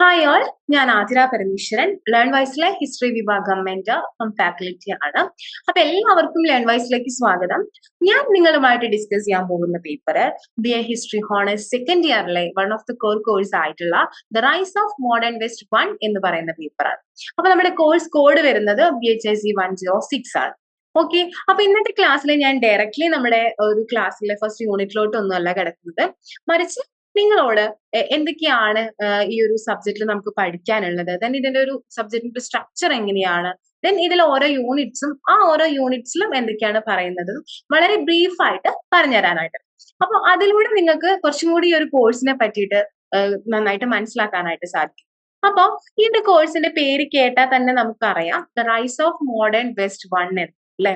Hi all ഞാൻ Athira Parameswaran. Learn വൈസിലെ history വിഭാഗം മെന്റർ ഫ്രം ഫാക്കൽറ്റി ആണ്. അപ്പൊ എല്ലാവർക്കും ലേൺ വൈസിലേക്ക് സ്വാഗതം. ഞാൻ നിങ്ങളുമായിട്ട് ഡിസ്കസ് ചെയ്യാൻ പോകുന്ന paper B A history honours second ഇയറിലെ one of the core course ആയിട്ടുള്ള the rise of modern west one എന്ന് പറയുന്ന പേപ്പറാണ് അപ്പൊ നമ്മുടെ കോഴ്സ് കോഡ് വരുന്നത് B H I C one zero six ആണ്. ഓക്കെ അപ്പൊ ഇന്നത്തെ ക്ലാസ്സിൽ ഞാൻ ഡയറക്റ്റ്ലി നമ്മുടെ ഒരു ക്ലാസ്സിലെ ഫസ്റ്റ് യൂണിറ്റിലോട്ട് ഒന്നുമല്ല കിടക്കുന്നത്. മറിച്ച് നിങ്ങളോട് എന്തൊക്കെയാണ് ഈ ഒരു സബ്ജക്റ്റിൽ നമുക്ക് പഠിക്കാനുള്ളത്? ദെൻ ഇതിന്റെ ഒരു സബ്ജക്റ്റിന്റെ സ്ട്രക്ചർ എങ്ങനെയാണ്? ദെൻ ഇതിൽ ഓരോ യൂണിറ്റ്സും ആ ഓരോ യൂണിറ്റ്സിലും എന്തൊക്കെയാണ് പറയുന്നത്? വളരെ ബ്രീഫായിട്ട് പറഞ്ഞുതരാനായിട്ട്. അപ്പൊ അതിലൂടെ നിങ്ങൾക്ക് കുറച്ചും കൂടി ഈ ഒരു കോഴ്സിനെ പറ്റിയിട്ട് നന്നായിട്ട് മനസ്സിലാക്കാനായിട്ട് സാധിക്കും. അപ്പൊ ഈ കോഴ്സിന്റെ പേര് കേട്ടാൽ തന്നെ നമുക്കറിയാം the rise of modern west one എന്ന്. അല്ലെ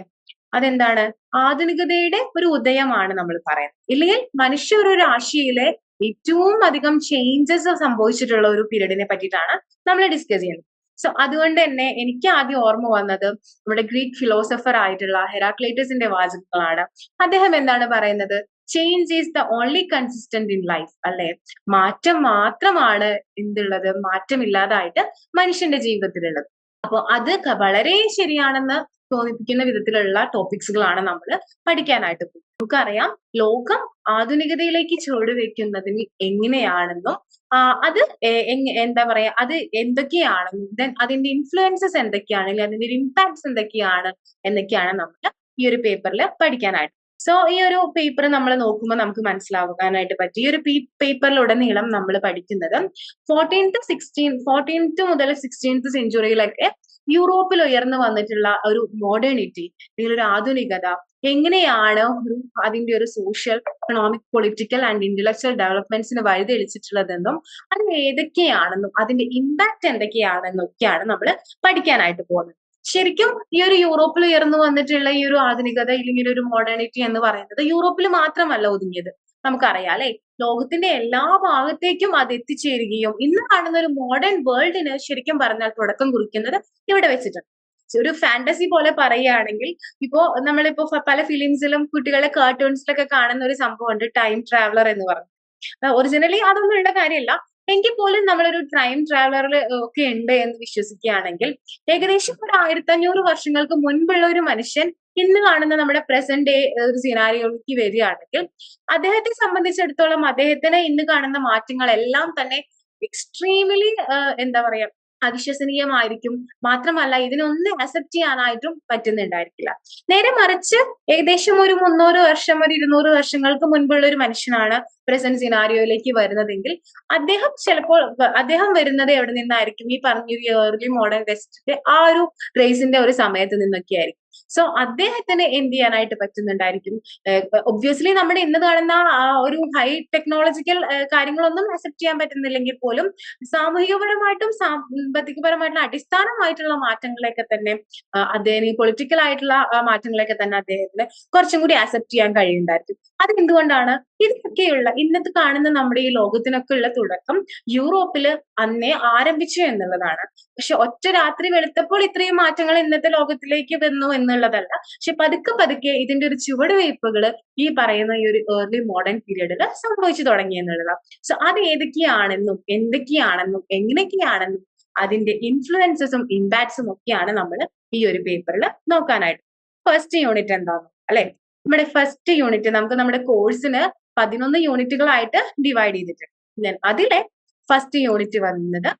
അതെന്താണ്? ആധുനികതയുടെ ഒരു ഉദയമാണ് നമ്മൾ പറയുന്നത്. ഇല്ലെങ്കിൽ മനുഷ്യ ഒരു രാശിയിലെ ഏറ്റവും അധികം ചേഞ്ചസ് സംഭവിച്ചിട്ടുള്ള ഒരു പീരീഡിനെ പറ്റിയിട്ടാണ് നമ്മൾ ഡിസ്കസ് ചെയ്യുന്നത്. സോ അതുകൊണ്ട് തന്നെ എനിക്ക് ആദ്യം ഓർമ്മ വന്നത് നമ്മുടെ ഗ്രീക്ക് ഫിലോസഫർ ആയിട്ടുള്ള ഹെറാക്ലേറ്റസിന്റെ വാചകങ്ങളാണ്. അദ്ദേഹം എന്താണ് പറയുന്നത്? Change is the only consistent in life അല്ലെ? മാറ്റം മാത്രമാണ് എന്തുള്ളത്? മാറ്റമില്ലാതായിട്ട് മനുഷ്യന്റെ ജീവിതത്തിലുള്ളത്. അപ്പോൾ അത് വളരെ ശരിയാണെന്ന് തോന്നിപ്പിക്കുന്ന വിധത്തിലുള്ള ടോപ്പിക്സുകളാണ് നമ്മൾ പഠിക്കാനായിട്ട് പോകുന്നത്. നമുക്കറിയാം ലോകം ആധുനികതയിലേക്ക് ചുവടുവെക്കുന്നതിന് എങ്ങനെയാണെന്നും അത് എന്താ പറയാ അത് എന്തൊക്കെയാണെന്നും ദെൻ അതിന്റെ ഇൻഫ്ലുവൻസസ് എന്തൊക്കെയാണ് അല്ലെങ്കിൽ അതിന്റെ ഒരു ഇമ്പാക്ട്സ് എന്തൊക്കെയാണ് എന്നൊക്കെയാണ് നമ്മൾ ഈ ഒരു പേപ്പറിൽ പഠിക്കാനായിട്ട്. സോ ഈ ഒരു പേപ്പർ നമ്മൾ നോക്കുമ്പോൾ നമുക്ക് മനസ്സിലാവാനായിട്ട് പറ്റി. ഈ ഒരു പേപ്പറിലുടനീളം നമ്മൾ പഠിക്കുന്നത് ഫോർട്ടീൻത്ത് സിക്സ്റ്റീൻ ഫോർട്ടീൻത്ത് മുതൽ സിക്സ്റ്റീൻത്ത് സെഞ്ചുറിയിലൊക്കെ യൂറോപ്പിൽ ഉയർന്നു വന്നിട്ടുള്ള ഒരു മോഡേണിറ്റി അല്ലെങ്കിൽ ഒരു ആധുനികത എങ്ങനെയാണ് ഒരു അതിന്റെ ഒരു social economic political and intellectual ഡെവലപ്മെന്റ്സിന് വഴിതെളിച്ചിട്ടുള്ളതെന്നും അത് ഏതൊക്കെയാണെന്നും അതിന്റെ ഇമ്പാക്ട് എന്തൊക്കെയാണെന്നൊക്കെയാണ് നമ്മൾ പഠിക്കാനായിട്ട് പോകുന്നത്. ശരിക്കും ഈ ഒരു യൂറോപ്പിൽ ഉയർന്നു വന്നിട്ടുള്ള ഈ ഒരു ആധുനികത ഇല്ലെങ്കിൽ ഒരു മോഡേണിറ്റി എന്ന് പറയുന്നത് യൂറോപ്പിൽ മാത്രമല്ല ഒതുങ്ങിയത്. നമുക്കറിയാം അല്ലെ? ലോകത്തിന്റെ എല്ലാ ഭാഗത്തേക്കും അത് എത്തിച്ചേരുകയും ഇന്ന് കാണുന്ന ഒരു മോഡേൺ വേൾഡിന് ശരിക്കും പറഞ്ഞാൽ തുടക്കം കുറിക്കുന്നത് ഇവിടെ വെച്ചിട്ടുണ്ട് ഒരു ഫാന്റസി പോലെ പറയുകയാണെങ്കിൽ ഇപ്പോ നമ്മളിപ്പോ പല ഫിലിംസിലും കുട്ടികളെ കാർട്ടൂൺസിലൊക്കെ കാണുന്ന ഒരു സംഭവമുണ്ട് ടൈം ട്രാവലർ എന്ന് പറഞ്ഞു. ഒറിജിനലി അതൊന്നും ഉള്ള കാര്യമല്ല. എങ്കിൽ പോലും നമ്മളൊരു ടൈം ട്രാവലറിൽ ഒക്കെ ഉണ്ട് എന്ന് വിശ്വസിക്കുകയാണെങ്കിൽ ഏകദേശം ഒരു ആയിരത്തി അഞ്ഞൂറ് വർഷങ്ങൾക്ക് മുൻപുള്ള ഒരു മനുഷ്യൻ ഇന്ന് കാണുന്ന നമ്മുടെ പ്രസന്റ് ഡേ ഒരു സിനാരിയോയ്ക്ക് വരികയാണെങ്കിൽ അദ്ദേഹത്തെ സംബന്ധിച്ചിടത്തോളം അദ്ദേഹത്തിന് ഇന്ന് കാണുന്ന മാറ്റങ്ങളെല്ലാം തന്നെ എക്സ്ട്രീംലി എന്താ പറയാ അവിശ്വസനീയമായിരിക്കും. മാത്രമല്ല ഇതിനൊന്നും അക്സെപ്റ്റ് ചെയ്യാനായിട്ടും പറ്റുന്നുണ്ടായിരിക്കില്ല. നേരെ മറിച്ച് ഏകദേശം ഒരു മുന്നൂറ് വർഷം ഒരു ഇരുന്നൂറ് വർഷങ്ങൾക്ക് മുൻപുള്ള ഒരു മനുഷ്യനാണ് പ്രസന്റ് സിനാരിയോയിലേക്ക് വരുന്നതെങ്കിൽ അദ്ദേഹം ചിലപ്പോൾ അദ്ദേഹം വരുന്നത് എവിടെ നിന്നായിരിക്കും? ഈ പറഞ്ഞ ഏർലി മോഡേൺ വെസ്റ്റിന്റെ ആ ഒരു റേസിന്റെ ഒരു സമയത്ത് നിന്നൊക്കെ ആയിരിക്കും സോ അദ്ദേഹത്തിന് എന്ത് ചെയ്യാനായിട്ട് പറ്റുന്നുണ്ടായിരിക്കും? ഒബ്വിയസ്ലി നമ്മുടെ ഇന്ന് കാണുന്ന ആ ഒരു ഹൈ ടെക്നോളജിക്കൽ കാര്യങ്ങളൊന്നും അക്സെപ്റ്റ് ചെയ്യാൻ പറ്റുന്നില്ലെങ്കിൽ പോലും സാമൂഹികപരമായിട്ടും സാമ്പത്തികപരമായിട്ടുള്ള അടിസ്ഥാനമായിട്ടുള്ള മാറ്റങ്ങളെയൊക്കെ തന്നെ അദ്ദേഹം ഈ പൊളിറ്റിക്കൽ ആയിട്ടുള്ള മാറ്റങ്ങളെയൊക്കെ തന്നെ അദ്ദേഹത്തിന് കുറച്ചും കൂടി അക്സെപ്റ്റ് ചെയ്യാൻ കഴിയുന്നുണ്ടായിരിക്കും. അത് എന്തുകൊണ്ടാണ് ഇതൊക്കെയുള്ള ഇന്നത്തെ കാണുന്ന നമ്മുടെ ഈ ലോകത്തിനൊക്കെ ഉള്ള തുടക്കം യൂറോപ്പിൽ അന്നേ ആരംഭിച്ചു എന്നുള്ളതാണ്. പക്ഷെ ഒറ്റ രാത്രി വെളുത്തപ്പോൾ ഇത്രയും മാറ്റങ്ങൾ ഇന്നത്തെ ലോകത്തിലേക്ക് വന്നു എന്നുള്ളതല്ല പക്ഷെ പതുക്കെ പതുക്കെ ഇതിന്റെ ഒരു ചുവടുവയ്പ്പുകൾ ഈ പറയുന്ന ഈ ഒരു ഏർലി മോഡേൺ പീരീഡിൽ സംഭവിച്ചു തുടങ്ങി എന്നുള്ളതാണ്. സോ അത് ഏതൊക്കെയാണെന്നും എന്തൊക്കെയാണെന്നും എങ്ങനെയൊക്കെയാണെന്നും അതിന്റെ ഇൻഫ്ലുവൻസസും ഇമ്പാക്ട്സും ഒക്കെയാണ് നമ്മൾ ഈ ഒരു പേപ്പറിൽ നോക്കാനായിട്ട്. ഫസ്റ്റ് യൂണിറ്റ് എന്താണ് അല്ലെ? നമ്മുടെ ഫസ്റ്റ് യൂണിറ്റ് നമുക്ക് നമ്മുടെ കോഴ്സിന് പതിനൊന്ന് യൂണിറ്റുകളായിട്ട് ഡിവൈഡ് ചെയ്തിട്ടുണ്ട്. അതിലെ ഫസ്റ്റ് യൂണിറ്റ് വന്നത്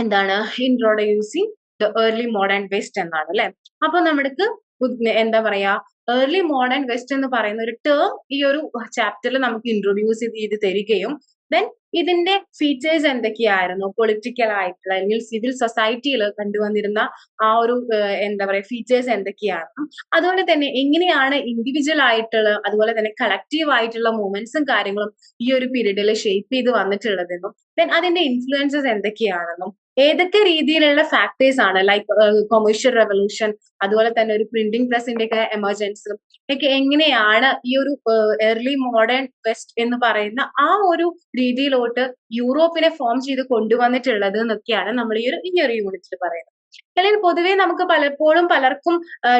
എന്താണ് introducing the early modern west എന്നാണ് അല്ലെ? അപ്പൊ നമ്മൾക്ക് എന്താ പറയാ ഏർലി മോഡേൺ വെസ്റ്റ് എന്ന് പറയുന്ന ഒരു ടേം ഈ ഒരു ചാപ്റ്ററിൽ നമുക്ക് ഇൻട്രൊഡ്യൂസ് ചെയ്ത് തരികയും ദെൻ ഇതിന്റെ ഫീച്ചേഴ്സ് എന്തൊക്കെയായിരുന്നു? പൊളിറ്റിക്കൽ ആയിട്ടുള്ള അല്ലെങ്കിൽ സിവിൽ സൊസൈറ്റിയിൽ കണ്ടുവന്നിരുന്ന ആ ഒരു എന്താ പറയാ ഫീച്ചേഴ്സ് എന്തൊക്കെയാണ് അതുപോലെ തന്നെ എങ്ങനെയാണ് ഇൻഡിവിജ്വൽ ആയിട്ടുള്ള അതുപോലെ തന്നെ കളക്റ്റീവ് ആയിട്ടുള്ള മൂവ്മെന്റ്സും കാര്യങ്ങളും ഈ ഒരു പീരീഡിൽ ഷേപ്പ് ചെയ്ത് വന്നിട്ടുള്ളതെന്നും ദെൻ അതിന്റെ ഇൻഫ്ലുവൻസസ് എന്തൊക്കെയാണെന്നും ഏതൊക്കെ രീതിയിലുള്ള ഫാക്ടേഴ്സ് ആണ്? ലൈക്ക് കൊമേഴ്ഷ്യൽ റെവല്യൂഷൻ അതുപോലെ തന്നെ ഒരു പ്രിന്റിംഗ് പ്രസിന്റെ ഒക്കെ എമർജൻസും ഒക്കെ എങ്ങനെയാണ് ഈ ഒരു ഏർലി മോഡേൺ വെസ്റ്റ് എന്ന് പറയുന്ന ആ ഒരു രീതിയിലോട്ട് യൂറോപ്പിനെ ഫോം ചെയ്ത് കൊണ്ടുവന്നിട്ടുള്ളത് എന്നൊക്കെയാണ് നമ്മൾ ഈ ഒരു ഈ ഒരു യൂണിറ്റിൽ പറയുന്നത്. അല്ലെങ്കിൽ പൊതുവേ നമുക്ക് പലപ്പോഴും പലർക്കും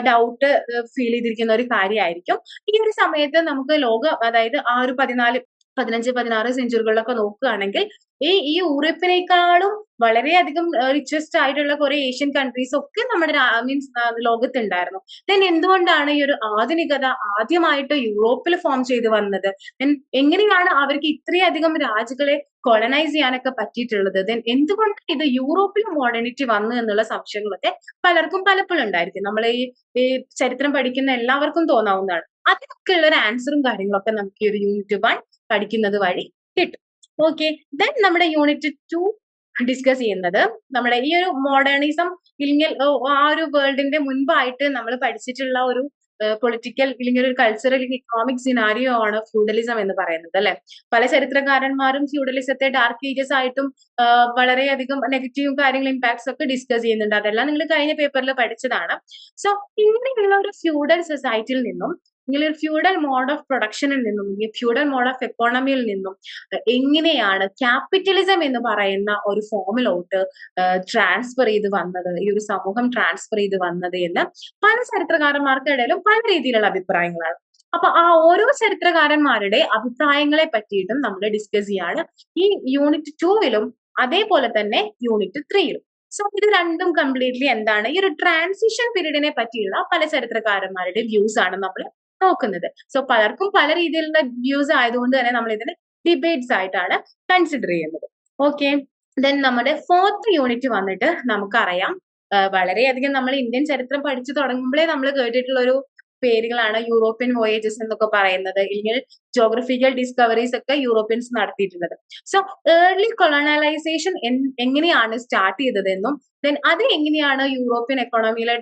ഡൗട്ട് ഫീൽ ചെയ്തിരിക്കുന്ന ഒരു കാര്യമായിരിക്കും. ഈ ഒരു സമയത്ത് നമുക്ക് ലോകം അതായത് ആ ഒരു പതിനാല് പതിനഞ്ച് പതിനാറ് സെഞ്ചുറികളിലൊക്കെ നോക്കുകയാണെങ്കിൽ ഈ ഈ യൂറോപ്പിനേക്കാളും വളരെയധികം റിച്ചസ്റ്റ് ആയിട്ടുള്ള കുറെ ഏഷ്യൻ കൺട്രീസ് ഒക്കെ നമ്മുടെ മീൻസ് ലോകത്തുണ്ടായിരുന്നു. ദെൻ എന്തുകൊണ്ടാണ് ഈ ഒരു ആധുനികത ആദ്യമായിട്ട് യൂറോപ്പിൽ ഫോം ചെയ്തു വന്നത്? ദെൻ എങ്ങനെയാണ് അവർക്ക് ഇത്രയധികം രാജ്യങ്ങളെ കൊളനൈസ് ചെയ്യാനൊക്കെ പറ്റിയിട്ടുള്ളത്? ദെൻ എന്തുകൊണ്ട് ഇത് യൂറോപ്പിൽ മോഡേണിറ്റി വന്നു എന്നുള്ള സംശയങ്ങളൊക്കെ പലർക്കും പലപ്പോഴും ഉണ്ടായിരിക്കും. നമ്മൾ ഈ ചരിത്രം പഠിക്കുന്ന എല്ലാവർക്കും തോന്നാവുന്നതാണ്. അതിനൊക്കെ ഒരു ആൻസറും കാര്യങ്ങളൊക്കെ നമുക്ക് ഈ ഒരു യൂണിറ്റ് വൺ പഠിക്കുന്നത് വഴി കിട്ടും. ഓക്കെ ദെൻ നമ്മുടെ യൂണിറ്റ് ടു ഡിസ്കസ് ചെയ്യുന്നത് നമ്മുടെ ഈ ഒരു മോഡേണിസം ഇല്ലെങ്കിൽ ആ ഒരു വേൾഡിന്റെ മുൻപായിട്ട് നമ്മൾ പഠിച്ചിട്ടുള്ള ഒരു പൊളിറ്റിക്കൽ ഇല്ലെങ്കിൽ ഒരു കൾച്ചറൽ ഇക്കണോമിക് സിനാരിയോ ആണ് ഫ്യൂഡലിസം എന്ന് പറയുന്നത് അല്ലെ? പല ചരിത്രകാരന്മാരും ഫ്യൂഡലിസത്തെ ഡാർക്ക് ഏജസ് ആയിട്ടും വളരെയധികം നെഗറ്റീവ് കാര്യങ്ങൾ ഇമ്പാക്ട്സ് ഒക്കെ ഡിസ്കസ് ചെയ്യുന്നുണ്ട്. അതെല്ലാം നിങ്ങൾ കഴിഞ്ഞ പേപ്പറിൽ പഠിച്ചതാണ്. സോ ഇങ്ങനെയുള്ള ഒരു ഫ്യൂഡൽ സൊസൈറ്റിയിൽ നിന്നും ഇങ്ങനെ ഒരു ഫ്യൂഡൽ മോഡ് ഓഫ് പ്രൊഡക്ഷനിൽ നിന്നും ഫ്യൂഡൽ മോഡ് ഓഫ് എക്കോണമിയിൽ നിന്നും എങ്ങനെയാണ് ക്യാപിറ്റലിസം എന്ന് പറയുന്ന ഒരു ഫോമിലോട്ട് ട്രാൻസ്ഫർ ചെയ്ത് വന്നത് ഈ ഒരു സമൂഹം ട്രാൻസ്ഫർ ചെയ്ത് വന്നത് എന്ന് പല ചരിത്രകാരന്മാർക്കിടയിലും പല രീതിയിലുള്ള അഭിപ്രായങ്ങളാണ്. അപ്പൊ ആ ഓരോ ചരിത്രകാരന്മാരുടെ അഭിപ്രായങ്ങളെ പറ്റിയിട്ടും നമ്മൾ ഡിസ്കസ് ചെയ്യാണ്. ഈ യൂണിറ്റ് ടൂവിലും അതേപോലെ തന്നെ യൂണിറ്റ് ത്രീയിലും സോ ഇത് രണ്ടും കംപ്ലീറ്റ്ലി എന്താണ്? ഈ ഒരു ട്രാൻസിഷൻ പീരീഡിനെ പറ്റിയുള്ള പല ചരിത്രകാരന്മാരുടെ വ്യൂസ് ആണ് നമ്മൾ നോക്കുന്നത്. സോ പലർക്കും പല രീതിയിലുള്ള വ്യൂസ് ആയതുകൊണ്ട് തന്നെ നമ്മൾ ഇതിനെ ഡിബേറ്റ്സ് ആയിട്ടാണ് കൺസിഡർ ചെയ്യുന്നത്. ഓക്കെ ദെൻ നമ്മുടെ ഫോർത്ത് യൂണിറ്റ് വന്നിട്ട് നമുക്കറിയാം വളരെയധികം നമ്മൾ ഇന്ത്യൻ ചരിത്രം പഠിച്ചു തുടങ്ങുമ്പോഴേ നമ്മൾ കേട്ടിട്ടുള്ള ഒരു പേരുകളാണ് യൂറോപ്യൻ വോയേജസ് എന്നൊക്കെ പറയുന്നത്. ഇല്ലെങ്കിൽ ജോഗ്രഫിക്കൽ ഡിസ്കവറീസ് ഒക്കെ യൂറോപ്യൻസ് നടത്തിയിട്ടുള്ളത്. സോ ഏർലി കൊളോണലൈസേഷൻ എങ്ങനെയാണ് സ്റ്റാർട്ട് ചെയ്തതെന്നും ദെൻ അത് എങ്ങനെയാണ് യൂറോപ്യൻ എക്കോണമിയിലെ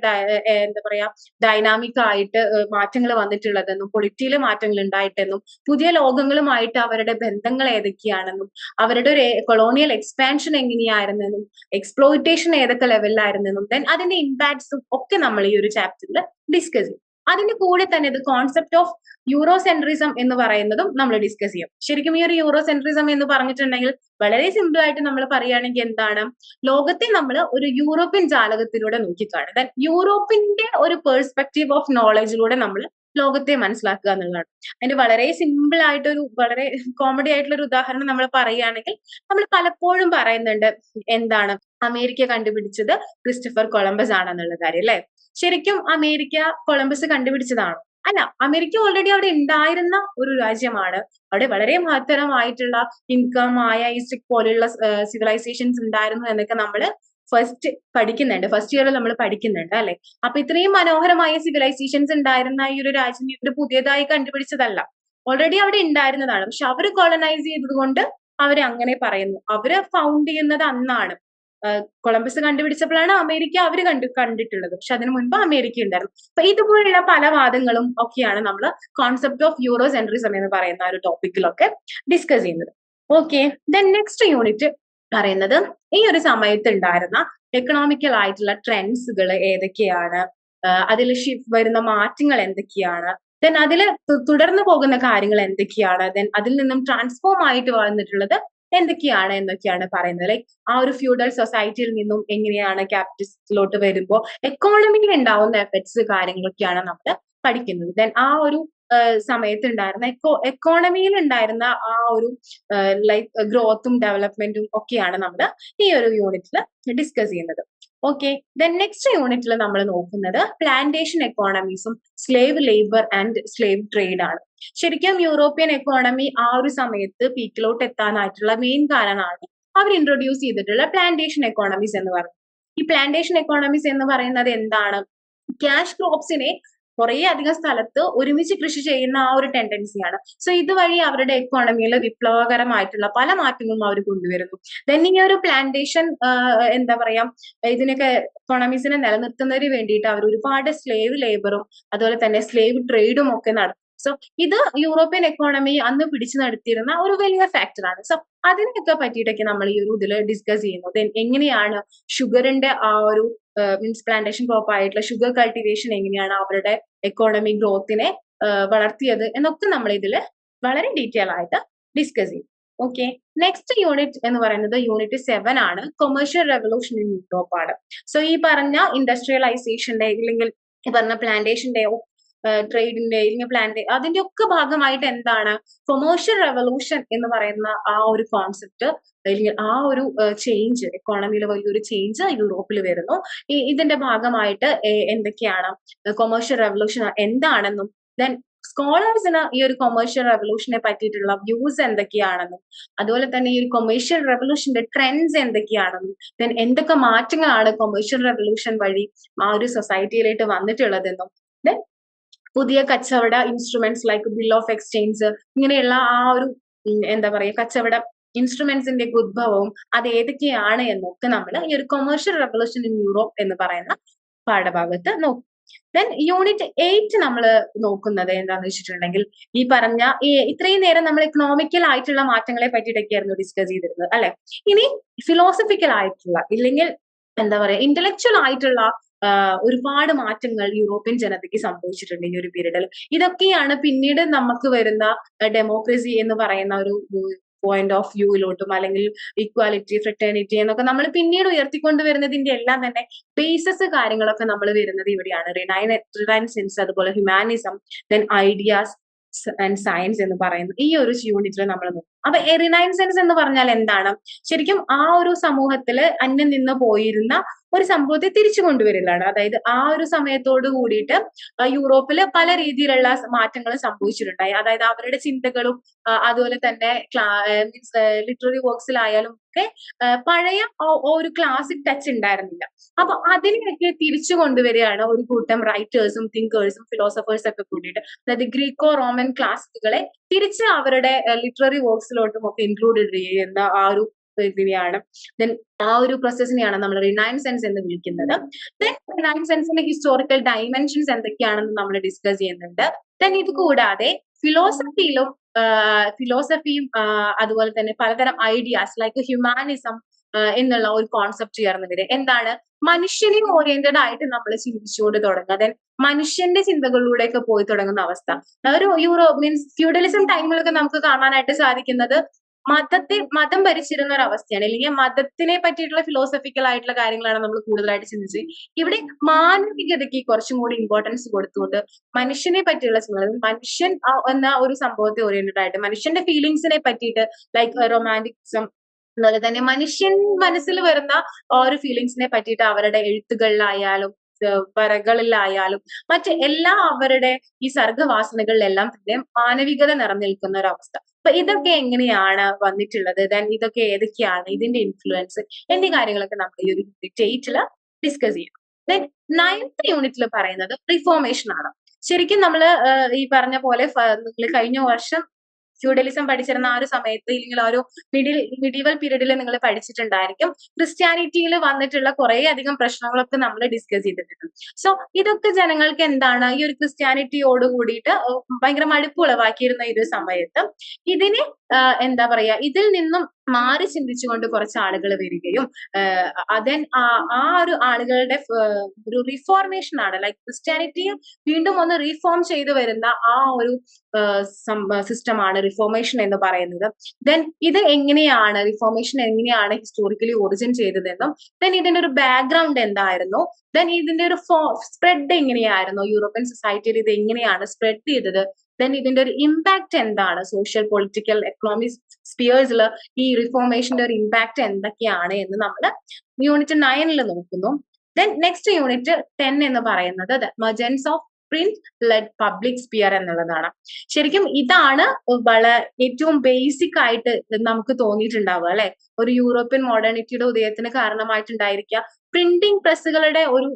എന്താ പറയാ ഡൈനാമിക് ആയിട്ട് മാറ്റങ്ങൾ വന്നിട്ടുള്ളതെന്നും പൊളിറ്റിയിലെ മാറ്റങ്ങൾ ഉണ്ടായിട്ടെന്നും പുതിയ ലോകങ്ങളുമായിട്ട് അവരുടെ ബന്ധങ്ങൾ ഏതൊക്കെയാണെന്നും അവരുടെ ഒരു കൊളോണിയൽ എക്സ്പാൻഷൻ എങ്ങനെയായിരുന്നെന്നും എക്സ്പ്ലോയിറ്റേഷൻ ഏതൊക്കെ ലെവലിലായിരുന്നെന്നും ദെൻ അതിന്റെ ഇമ്പാക്ട്സും ഒക്കെ നമ്മൾ ഈ ഒരു ചാപ്റ്ററിൽ ഡിസ്കസ് ചെയ്യും. അതിന്റെ കൂടെ തന്നെ ഇത് കോൺസെപ്റ്റ് ഓഫ് യൂറോ സെൻട്രിസം എന്ന് പറയുന്നതും നമ്മൾ ഡിസ്കസ് ചെയ്യും. ശരിക്കും ഈ ഒരു യൂറോ സെൻട്രിസം എന്ന് പറഞ്ഞിട്ടുണ്ടെങ്കിൽ വളരെ സിമ്പിൾ ആയിട്ട് നമ്മൾ പറയുകയാണെങ്കിൽ എന്താണ്? ലോകത്തെ നമ്മൾ ഒരു യൂറോപ്യൻ ജാലകത്തിലൂടെ നോക്കിക്കാണും. ദൻ യൂറോപ്പിന്റെ ഒരു പേഴ്സ്പെക്റ്റീവ് ഓഫ് നോളജിലൂടെ നമ്മൾ ലോകത്തെ മനസ്സിലാക്കുക എന്നുള്ളതാണ്. അതിന്റെ വളരെ സിമ്പിൾ ആയിട്ടൊരു വളരെ കോമഡി ആയിട്ടുള്ള ഒരു ഉദാഹരണം നമ്മൾ പറയുകയാണെങ്കിൽ നമ്മൾ പലപ്പോഴും പറയുന്നുണ്ട് എന്താണ് അമേരിക്ക കണ്ടുപിടിച്ചത് ക്രിസ്റ്റഫർ കൊളംബസ് ആണെന്നുള്ള കാര്യം അല്ലെ? ശരിക്കും അമേരിക്ക കൊളംബസ് കണ്ടുപിടിച്ചതാണോ? അല്ല അമേരിക്ക ഓൾറെഡി അവിടെ ഉണ്ടായിരുന്ന ഒരു രാജ്യമാണ്. അവിടെ വളരെ മഹത്തരമായിട്ടുള്ള ഇൻകം ആയ ഈസ്റ്റിക് പോലെയുള്ള സിവിലൈസേഷൻസ് ഉണ്ടായിരുന്നു എന്നൊക്കെ നമ്മൾ ഫസ്റ്റ് പഠിക്കുന്നുണ്ട്. ഫസ്റ്റ് ഇയറിൽ നമ്മൾ പഠിക്കുന്നുണ്ട് അല്ലെ? അപ്പൊ ഇത്രയും മനോഹരമായ സിവിലൈസേഷൻസ് ഉണ്ടായിരുന്ന ഈ ഒരു രാജ്യം ഇവർ പുതിയതായി കണ്ടുപിടിച്ചതല്ല. ഓൾറെഡി അവിടെ ഉണ്ടായിരുന്നതാണ്. പക്ഷെ അവർ കോളനൈസ് ചെയ്തതുകൊണ്ട് അവർ അങ്ങനെ പറയുന്നു. അവർ ഫൗണ്ട് ചെയ്യുന്നത് അന്നാണ്. കൊളംബസ് കണ്ടുപിടിച്ചപ്പോഴാണ് അമേരിക്ക അവർ കണ്ടു കണ്ടിട്ടുള്ളത്. പക്ഷെ അതിനു മുൻപ് അമേരിക്ക ഉണ്ടായിരുന്നു. അപ്പൊ ഇതുപോലുള്ള പല വാദങ്ങളും ഒക്കെയാണ് നമ്മൾ കോൺസെപ്റ്റ് ഓഫ് യൂറോ സെൻട്രിസം എന്ന് പറയുന്ന ഒരു ടോപ്പിക്കിലൊക്കെ ഡിസ്കസ് ചെയ്യുന്നത്. ഓക്കെ ദെൻ നെക്സ്റ്റ് യൂണിറ്റ് പറയുന്നത്. ഈ ഒരു സമയത്ത് ഉണ്ടായിരുന്ന എക്കണോമിക്കൽ ആയിട്ടുള്ള ട്രെൻഡ്സുകൾ ഏതൊക്കെയാണ്? അതിൽ വരുന്ന മാറ്റങ്ങൾ എന്തൊക്കെയാണ്? ദെൻ അതിൽ തുടർന്നു പോകുന്ന കാര്യങ്ങൾ എന്തൊക്കെയാണ്? ദെൻ അതിൽ നിന്നും ട്രാൻസ്ഫോം ആയിട്ട് വന്നിട്ടുള്ളത് എന്തൊക്കെയാണ് എന്നൊക്കെയാണ് പറയുന്നത്. ലൈക് ആ ഒരു ഫ്യൂഡൽ സൊസൈറ്റിയിൽ നിന്നും എങ്ങനെയാണ് ക്യാപിറ്റലിസ്റ്റിലോട്ട് വരുമ്പോൾ എക്കോണമിയിൽ ഉണ്ടാവുന്ന എഫക്ട്സ് കാര്യങ്ങളൊക്കെയാണ് നമ്മൾ പഠിക്കുന്നത്. ദെൻ ആ ഒരു സമയത്ത് ഉണ്ടായിരുന്ന എക്കോ എക്കോണമിയിൽ ഉണ്ടായിരുന്ന ആ ഒരു ലൈക്ക് ഗ്രോത്തും ഡെവലപ്മെന്റും ഒക്കെയാണ് നമ്മൾ ഈ ഒരു യൂണിറ്റിൽ ഡിസ്കസ് ചെയ്യുന്നത്. ഓക്കെ ദെൻ നെക്സ്റ്റ് യൂണിറ്റിൽ നമ്മൾ നോക്കുന്നത് plantation എക്കോണമീസും slave labour and slave trade ആണ്. ശരിക്കും യൂറോപ്യൻ എക്കോണമി ആ ഒരു സമയത്ത് പീക്കിലോട്ട് എത്താനായിട്ടുള്ള മെയിൻ കാരണമാണ് അവർ ഇൻട്രൊഡ്യൂസ് ചെയ്തിട്ടുള്ള പ്ലാന്റേഷൻ എക്കോണമീസ് എന്ന് പറയുന്നത്. ഈ പ്ലാന്റേഷൻ എക്കോണമീസ് എന്ന് പറയുന്നത് എന്താണ്? ക്യാഷ് ക്രോപ്സിനെ കുറെ അധികം സ്ഥലത്ത് ഒരുമിച്ച് കൃഷി ചെയ്യുന്ന ആ ഒരു ടെൻഡൻസിയാണ് സോ ഇതുവഴി അവരുടെ എക്കോണമിയിൽ വിപ്ലവകരമായിട്ടുള്ള പല മാറ്റങ്ങളും അവർ കൊണ്ടുവരുന്നു. ദെൻ ഈ ഒരു പ്ലാന്റേഷൻ എന്താ പറയാ ഇതിനൊക്കെ എക്കോണമീസിനെ നിലനിർത്തുന്നതിന് വേണ്ടിയിട്ട് അവർ ഒരുപാട് സ്ലേവ് ലേബറും അതുപോലെ തന്നെ സ്ലേവ് ട്രേഡും ഒക്കെ നടത്തും സോ ഇത് യൂറോപ്യൻ എക്കോണമി അന്ന് പിടിച്ചു നടത്തിയിരുന്ന ഒരു വലിയ ഫാക്ടറാണ് സോ അതിനൊക്കെ പറ്റിയിട്ടൊക്കെ നമ്മൾ ഈ ഒരു ഇതിൽ ഡിസ്കസ് ചെയ്യുന്നു. എങ്ങനെയാണ് ഷുഗറിന്റെ ആ ഒരു മീൻസ് പ്ലാന്റേഷൻ ക്രോപ്പ് ആയിട്ടുള്ള ഷുഗർ കൾട്ടിവേഷൻ എങ്ങനെയാണ് അവരുടെ എക്കോണമി ഗ്രോത്തിനെ വളർത്തിയത് എന്നൊക്കെ നമ്മൾ ഇതിൽ വളരെ ഡീറ്റെയിൽ ആയിട്ട് ഡിസ്കസ് ചെയ്യും. ഓക്കെ നെക്സ്റ്റ് യൂണിറ്റ് എന്ന് പറയുന്നത് യൂണിറ്റ് സെവൻ ആണ്. കൊമേഴ്ഷ്യൽ റെവല്യൂഷൻ ഇൻ യൂറോപ്പ് ആണ്. സോ ഈ പറഞ്ഞ ഇൻഡസ്ട്രിയലൈസേഷന്റെ ഇല്ലെങ്കിൽ ഈ പറഞ്ഞ പ്ലാന്റേഷന്റെയോ ട്രേഡിന്റെ ഇല്ലെങ്കിൽ പ്ലാന്റ് അതിന്റെ ഒക്കെ ഭാഗമായിട്ട് എന്താണ്? കൊമേഴ്ഷ്യൽ റെവല്യൂഷൻ എന്ന് പറയുന്ന ആ ഒരു കോൺസെപ്റ്റ് അല്ലെങ്കിൽ ആ ഒരു ചേഞ്ച് എക്കോണമിയിൽ വലിയൊരു ചേഞ്ച് യൂറോപ്പിൽ വരുന്നു. ഇതിന്റെ ഭാഗമായിട്ട് എന്തൊക്കെയാണ്? കൊമേഴ്ഷ്യൽ റെവല്യൂഷൻ എന്താണെന്നും ദെൻ സ്കോളേഴ്സിന് ഈ ഒരു കൊമേഴ്ഷ്യൽ റെവല്യൂഷനെ പറ്റിയിട്ടുള്ള വ്യൂസ് എന്തൊക്കെയാണെന്നും അതുപോലെ തന്നെ ഈ ഒരു കൊമേഴ്ഷ്യൽ റെവല്യൂഷന്റെ ട്രെൻഡ്സ് എന്തൊക്കെയാണെന്നും ദെൻ എന്തൊക്കെ മാറ്റങ്ങളാണ് കൊമേഴ്ഷ്യൽ റെവല്യൂഷൻ വഴി ആ ഒരു സൊസൈറ്റിയിലേക്ക് വന്നിട്ടുള്ളതെന്നും ദെൻ പുതിയ കച്ചവട instruments like bill of exchange ഇങ്ങനെയുള്ള ആ ഒരു എന്താ പറയുക കച്ചവട ഇൻസ്ട്രുമെന്റ്സിന്റെ ഉദ്ഭവവും അത് ഏതൊക്കെയാണ് എന്നൊക്കെ നമ്മൾ ഈ ഒരു കൊമേഴ്ഷ്യൽ റെവല്യൂഷൻ ഇൻ യൂറോപ്പ് എന്ന് പറയുന്ന പാഠഭാഗത്ത് നോക്കും. ദെൻ യൂണിറ്റ് എയ്റ്റ് നമ്മൾ നോക്കുന്നത് എന്താന്ന് വെച്ചിട്ടുണ്ടെങ്കിൽ ഈ പറഞ്ഞ ഈ ഇത്രയും നേരം നമ്മൾ ഇക്കണോമിക്കൽ ആയിട്ടുള്ള മാറ്റങ്ങളെ പറ്റിയിട്ടൊക്കെയായിരുന്നു ഡിസ്കസ് ചെയ്തിരുന്നത് അല്ലെ? ഇനി ഫിലോസഫിക്കൽ ആയിട്ടുള്ള ഇല്ലെങ്കിൽ എന്താ പറയാ ഇന്റലക്ച്വൽ ആയിട്ടുള്ള ഒരുപാട് മാറ്റങ്ങൾ യൂറോപ്യൻ ജനതയ്ക്ക് സംഭവിച്ചിട്ടുണ്ട് ഈ ഒരു പീരീഡിൽ. ഇതൊക്കെയാണ് പിന്നീട് നമുക്ക് വരുന്ന ഡെമോക്രസി എന്ന് പറയുന്ന ഒരു പോയിന്റ് ഓഫ് വ്യൂയിലോട്ടും അല്ലെങ്കിൽ ഇക്വാലിറ്റി ഫ്രട്ടേണിറ്റി എന്നൊക്കെ നമ്മൾ പിന്നീട് ഉയർത്തിക്കൊണ്ട് വരുന്നതിന്റെ എല്ലാം തന്നെ ബേസസ് കാര്യങ്ങളൊക്കെ നമ്മൾ വരുന്നത് ഇവിടെയാണ്. റിനൈൻ അതുപോലെ humanism then ideas and science എന്ന് പറയുന്നത് ഈ ഒരു യൂണിറ്റിൽ നമ്മൾ നോക്കും. അപ്പൊ റിനൈൻസെൻസ് എന്ന് പറഞ്ഞാൽ എന്താണ്? ശരിക്കും ആ ഒരു സമൂഹത്തിൽ അന്യം നിന്ന് പോയിരുന്ന ഒരു സംഭവത്തെ തിരിച്ചു കൊണ്ടുവരലാണ്. അതായത് ആ ഒരു സമയത്തോട് കൂടിയിട്ട് യൂറോപ്പിൽ പല രീതിയിലുള്ള മാറ്റങ്ങൾ സംഭവിച്ചിട്ടുണ്ടായി. അതായത് അവരുടെ ചിന്തകളും അതുപോലെ തന്നെ മീൻസ് ലിറ്റററി വർക്ക്സിലായാലും ഒക്കെ പഴയ ഒരു ക്ലാസിക് ടച്ച് ഉണ്ടായിരുന്നില്ല. അപ്പൊ അതിനെയൊക്കെ തിരിച്ചു കൊണ്ടുവരികയാണ് ഒരു കൂട്ടം റൈറ്റേഴ്സും തിങ്കേഴ്സും ഫിലോസഫേഴ്സും ഒക്കെ കൂടിയിട്ട്. അതായത് ഗ്രീക്കോ റോമൻ ക്ലാസിക്കുകളെ തിരിച്ച് അവരുടെ ലിറ്റററി വർക്ക്സിലോട്ടും ഒക്കെ ഇൻക്ലൂഡഡ് ചെയ്യുന്ന ആ ഒരു ഇതിനെയാണ്. ദെൻ ആ ഒരു പ്രോസസ്സിനെയാണ് നമ്മൾ റിനൈൻസെൻസ് എന്ന് വിളിക്കുന്നത്. ദെൻ റിനൈൻസെൻസിന്റെ ഹിസ്റ്റോറിക്കൽ ഡൈമെൻഷൻസ് എന്തൊക്കെയാണെന്ന് നമ്മൾ ഡിസ്കസ് ചെയ്യുന്നുണ്ട്. ദെൻ ഇത് കൂടാതെ ഫിലോസഫിയിലും ഫിലോസഫിയും അതുപോലെ തന്നെ പലതരം ഐഡിയാസ് ലൈക്ക് ഹ്യൂമാനിസം എന്നുള്ള ഒരു കോൺസെപ്റ്റ് ചേർന്ന് വരിക എന്താണ്? മനുഷ്യനെ ഓറിയന്റഡ് ആയിട്ട് നമ്മൾ ചിന്തിച്ചുകൊണ്ട് തുടങ്ങുക. ദെൻ മനുഷ്യന്റെ ചിന്തകളിലൂടെയൊക്കെ പോയി തുടങ്ങുന്ന അവസ്ഥ. ഒരു യൂറോ മീൻസ് ഫ്യൂഡലിസം ടൈമിലൊക്കെ നമുക്ക് കാണാനായിട്ട് സാധിക്കുന്നത് മതത്തെ മതം ഭരിച്ചിരുന്ന ഒരു അവസ്ഥയാണ്. അല്ലെങ്കിൽ മതത്തിനെ പറ്റിയിട്ടുള്ള ഫിലോസഫിക്കൽ ആയിട്ടുള്ള കാര്യങ്ങളാണ് നമ്മൾ കൂടുതലായിട്ട് ചിന്തിച്ചത്. ഇവിടെ മാനവികതയ്ക്ക് കുറച്ചും കൂടി ഇമ്പോർട്ടൻസ് കൊടുത്തുകൊണ്ട് മനുഷ്യനെ പറ്റിയുള്ള ചിന്തകൾ മനുഷ്യൻ എന്ന ഒരു സംഭവത്തെ ഓറിയന്റഡ് ആയിട്ട് മനുഷ്യന്റെ ഫീലിങ്സിനെ പറ്റിയിട്ട് ലൈക്ക് റൊമാന്റിക്സം അതുപോലെ തന്നെ മനുഷ്യൻ മനസ്സിൽ വരുന്ന ഒരു ഫീലിങ്സിനെ പറ്റിയിട്ട് അവരുടെ എഴുത്തുകളിലായാലും വരകളിലായാലും മറ്റ് എല്ലാ അവരുടെ ഈ സർഗവാസനകളിലെല്ലാം തന്നെ മാനവികത നിറഞ്ഞിരിക്കുന്ന ഒരു അവസ്ഥ. അപ്പൊ ഇതൊക്കെ എങ്ങനെയാണ് വന്നിട്ടുള്ളത്? ദെൻ ഇതൊക്കെ ഏതൊക്കെയാണ്? ഇതിന്റെ ഇൻഫ്ലുവൻസ് എന്നീ കാര്യങ്ങളൊക്കെ നമ്മൾ ഈ ഒരു യൂണിറ്റ് ഡിസ്കസ് ചെയ്യാം. ദെൻ നയൻത്ത് യൂണിറ്റിൽ പറയുന്നത് റിഫോർമേഷൻ ആണ്. ശരിക്കും നമ്മൾ ഈ പറഞ്ഞ പോലെ കഴിഞ്ഞ വർഷം ഫ്യൂഡലിസം പഠിച്ചിരുന്ന ആ ഒരു സമയത്ത് ഇല്ലെങ്കിൽ ആ ഒരു മിഡിൽ മിഡീവൽ പീരീഡിൽ നിങ്ങൾ പഠിച്ചിട്ടുണ്ടായിരിക്കും. ക്രിസ്ത്യാനിറ്റിയിൽ വന്നിട്ടുള്ള കുറെ അധികം പ്രശ്നങ്ങളൊക്കെ നമ്മൾ ഡിസ്കസ് ചെയ്തിട്ടുണ്ട്. സോ ഇതൊക്കെ ജനങ്ങൾക്ക് എന്താണ്? ഈ ഒരു ക്രിസ്ത്യാനിറ്റിയോട് കൂടിയിട്ട് ഭയങ്കര മടുപ്പ് ഉളവാക്കിയിരുന്ന ഈ ഒരു സമയത്ത് ഇതിനെ എന്താ പറയാ ഇതിൽ നിന്നും മാറി ചിന്തിച്ചുകൊണ്ട് കുറച്ച് ആളുകൾ വരികയും അതൻ ആ ഒരു ആളുകളുടെ ഒരു റിഫോർമേഷൻ ആണ്. ലൈക്ക് ക്രിസ്ത്യാനിറ്റിയും വീണ്ടും ഒന്ന് റീഫോം ചെയ്തു വരുന്ന ആ ഒരു സിസ്റ്റമാണ് റിഫോർമേഷൻ എന്ന് പറയുന്നത്. ദെൻ ഇത് എങ്ങനെയാണ് റിഫോർമേഷൻ എങ്ങനെയാണ് ഹിസ്റ്റോറിക്കലി ഒറിജിൻ ചെയ്തതെന്നും ദെൻ ഇതിന്റെ ഒരു ബാക്ക്ഗ്രൗണ്ട് എന്തായിരുന്നു ദെൻ ഇതിന്റെ ഒരു സ്പ്രെഡ് എങ്ങനെയായിരുന്നു യൂറോപ്യൻ സൊസൈറ്റിയിൽ ഇത് എങ്ങനെയാണ് സ്പ്രെഡ് ചെയ്തത് ദെൻ ഇതിന്റെ ഒരു ഇമ്പാക്ട് എന്താണ്? സോഷ്യൽ പൊളിറ്റിക്കൽ എക്കണോമിക് സ്പിയേഴ്സിൽ ഈ റിഫോർമേഷന്റെ ഒരു ഇമ്പാക്ട് എന്തൊക്കെയാണ് എന്ന് നമ്മൾ യൂണിറ്റ് നയനിൽ നോക്കുന്നു. ദെൻ നെക്സ്റ്റ് യൂണിറ്റ് ടെൻ എന്ന് പറയുന്നത് emergence of print led public sphere എന്നുള്ളതാണ്. ശരിക്കും ഇതാണ് വളരെ ഏറ്റവും ബേസിക് ആയിട്ട് നമുക്ക് തോന്നിയിട്ടുണ്ടാവുക അല്ലെ? ഒരു യൂറോപ്യൻ മോഡേണിറ്റിയുടെ ഉദയത്തിന് കാരണമായിട്ടുണ്ടായിരിക്കുക. പ്രിന്റിംഗ് പ്രസ്സുകളുടെ ഒരു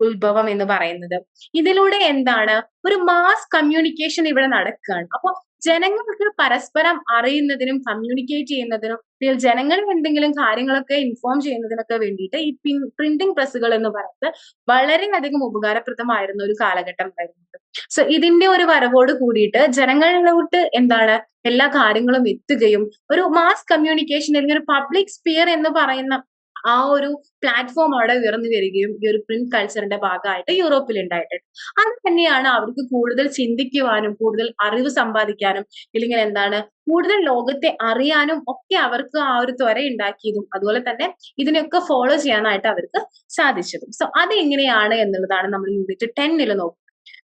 ഉത്ഭവം എന്ന് പറയുന്നത്. ഇതിലൂടെ എന്താണ്? ഒരു മാസ് കമ്മ്യൂണിക്കേഷൻ ഇവിടെ നടക്കുകയാണ്. അപ്പൊ ജനങ്ങൾക്ക് പരസ്പരം അറിയുന്നതിനും കമ്മ്യൂണിക്കേറ്റ് ചെയ്യുന്നതിനും ജനങ്ങളിൽ എന്തെങ്കിലും കാര്യങ്ങളൊക്കെ ഇൻഫോം ചെയ്യുന്നതിനൊക്കെ വേണ്ടിയിട്ട് ഈ പ്രിന്റിംഗ് പ്രസ്സുകൾ എന്ന് പറയുന്നത് വളരെയധികം ഉപകാരപ്രദമായിരുന്ന ഒരു കാലഘട്ടം ആയിരുന്നു. സോ ഇതിന്റെ ഒരു വരവോട് കൂടിയിട്ട് ജനങ്ങളിലോട്ട് എന്താണ്? എല്ലാ കാര്യങ്ങളും എത്തുകയും ഒരു മാസ് കമ്മ്യൂണിക്കേഷൻ അല്ലെങ്കിൽ ഒരു പബ്ലിക് സ്പിയർ എന്ന് പറയുന്ന ആ ഒരു പ്ലാറ്റ്ഫോം അവിടെ ഉയർന്നു വരികയും ഈ ഒരു പ്രിന്റ് കൾച്ചറിന്റെ ഭാഗമായിട്ട് യൂറോപ്പിൽ ഉണ്ടായിട്ടുണ്ട്. അത് തന്നെയാണ് അവർക്ക് കൂടുതൽ ചിന്തിക്കുവാനും കൂടുതൽ അറിവ് സമ്പാദിക്കാനും ഇല്ലെങ്കിൽ എന്താണ് കൂടുതൽ ലോകത്തെ അറിയാനും ഒക്കെ അവർക്ക് ആ ഒരു ത്വര ഉണ്ടാക്കിയതും അതുപോലെ തന്നെ ഇതിനെയൊക്കെ ഫോളോ ചെയ്യാനായിട്ട് അവർക്ക് സാധിച്ചതും. സോ അത് എങ്ങനെയാണ് എന്നുള്ളതാണ് നമ്മൾ യൂണിറ്റ് ടെന്നിൽ നോക്കുന്നത്.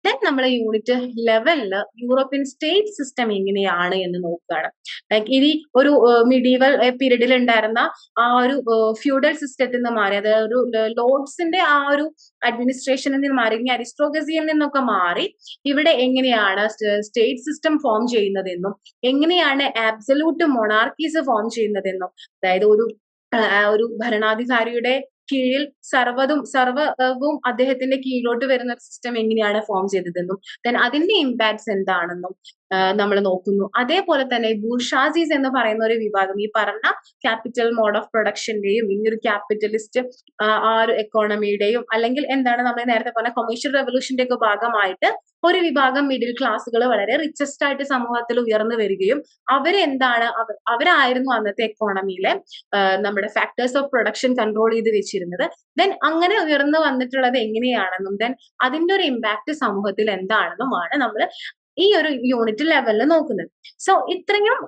ദെൻ നമ്മൾ യൂണിറ്റ് ലെവലിൽ യൂറോപ്യൻ സ്റ്റേറ്റ് സിസ്റ്റം എങ്ങനെയാണ് എന്ന് നോക്കുകയാണ്. ലൈക്ക് ഇനി ഒരു മിഡീവൽ പീരീഡിൽ ഉണ്ടായിരുന്ന ആ ഒരു ഫ്യൂഡൽ സിസ്റ്റത്തിൽ നിന്ന് മാറി. അതായത് ഒരു ലോഡ്സിന്റെ ആ ഒരു അഡ്മിനിസ്ട്രേഷനിൽ നിന്ന് മാറി ഇനി അരിസ്ട്രോഗസിയിൽ നിന്നൊക്കെ മാറി. ഇവിടെ എങ്ങനെയാണ് സ്റ്റേറ്റ് സിസ്റ്റം ഫോം ചെയ്യുന്നതെന്നും എങ്ങനെയാണ് ആബ്സലൂട്ട് മൊണാർക്കീസ് ഫോം ചെയ്യുന്നതെന്നും അതായത് ഒരു ഒരു ഭരണാധികാരിയുടെ കീഴിൽ സർവതും സർവവും അദ്ദേഹത്തിന്റെ കീഴിലോട്ട് വരുന്ന സിസ്റ്റം എങ്ങനെയാണ് ഫോം ചെയ്തതെന്നും ദെൻ അതിന്റെ ഇമ്പാക്ട്സ് എന്താണെന്നും നമ്മൾ നോക്കുന്നു. അതേപോലെ തന്നെ ബൂർഷാസീസ് എന്ന് പറയുന്ന ഒരു വിഭാഗം ഈ പറഞ്ഞ ക്യാപിറ്റൽ മോഡ് ഓഫ് പ്രൊഡക്ഷന്റെയും ഈ ഒരു ക്യാപിറ്റലിസ്റ്റ് ആ ഒരു എക്കോണമിയുടെയും അല്ലെങ്കിൽ എന്താണ് നമ്മൾ നേരത്തെ പറഞ്ഞ കൊമേഴ്ഷ്യൽ റെവല്യൂഷന്റെ ഒക്കെ ഭാഗമായിട്ട് ഒരു വിഭാഗം മിഡിൽ ക്ലാസ്സുകൾ വളരെ റിച്ചസ്റ്റ് ആയിട്ട് സമൂഹത്തിൽ ഉയർന്നു വരികയും അവരെന്താണ് അവർ അവരായിരുന്നു അന്നത്തെ എക്കോണമിയിലെ നമ്മുടെ ഫാക്ടേഴ്സ് ഓഫ് പ്രൊഡക്ഷൻ കൺട്രോൾ ചെയ്ത് വെച്ചിരുന്നത്. ദെൻ അങ്ങനെ ഉയർന്നു വന്നിട്ടുള്ളത് എങ്ങനെയാണെന്നും ദെൻ അതിന്റെ ഒരു ഇമ്പാക്ട് സമൂഹത്തിൽ എന്താണെന്നുമാണ് നമ്മൾ ഈ ഒരു യൂണിറ്റ് ലെവലിൽ നോക്കുന്നത്. സോ ഇത്രയും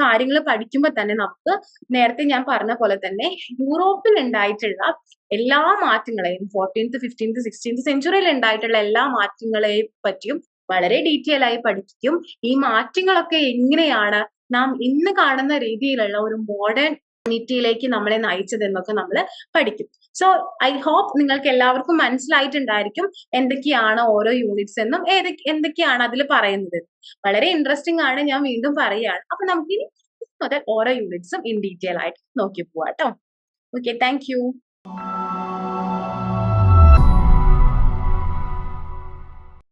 കാര്യങ്ങൾ പഠിക്കുമ്പോൾ തന്നെ നമുക്ക് നേരത്തെ ഞാൻ പറഞ്ഞ പോലെ തന്നെ യൂറോപ്പിൽ ഉണ്ടായിട്ടുള്ള എല്ലാ മാറ്റങ്ങളെയും ഫോർട്ടീൻത്ത് ഫിഫ്റ്റീൻത്ത് സിക്സ്റ്റീൻത്ത് സെഞ്ചുറിയിൽ ഉണ്ടായിട്ടുള്ള എല്ലാ മാറ്റങ്ങളെയും പറ്റിയും വളരെ ഡീറ്റെയിൽ ആയി പഠിക്കും ഈ മാറ്റങ്ങളൊക്കെ എങ്ങനെയാണ് നാം ഇന്ന് കാണുന്ന രീതിയിലുള്ള ഒരു മോഡേൺ യൂണിറ്റിയിലേക്ക് നമ്മളെ നയിച്ചതെന്നൊക്കെ നമ്മൾ പഠിക്കും. സോ ഐ ഹോപ്പ് നിങ്ങൾക്ക് എല്ലാവർക്കും മനസ്സിലായിട്ടുണ്ടായിരിക്കും എന്തൊക്കെയാണ് ഓരോ യൂണിറ്റ്സ് എന്നും ഏതൊക്കെ എന്തൊക്കെയാണ് അതിൽ പറയുന്നത്. വളരെ ഇൻട്രസ്റ്റിംഗ് ആണ് ഞാൻ വീണ്ടും പറയുകയാണ്. അപ്പൊ നമുക്ക് ഇനി മുതൽ ഓരോ യൂണിറ്റ്സും ഇൻ ഡീറ്റെയിൽ ആയിട്ട് നോക്കി പോവാട്ടോ. Okay thank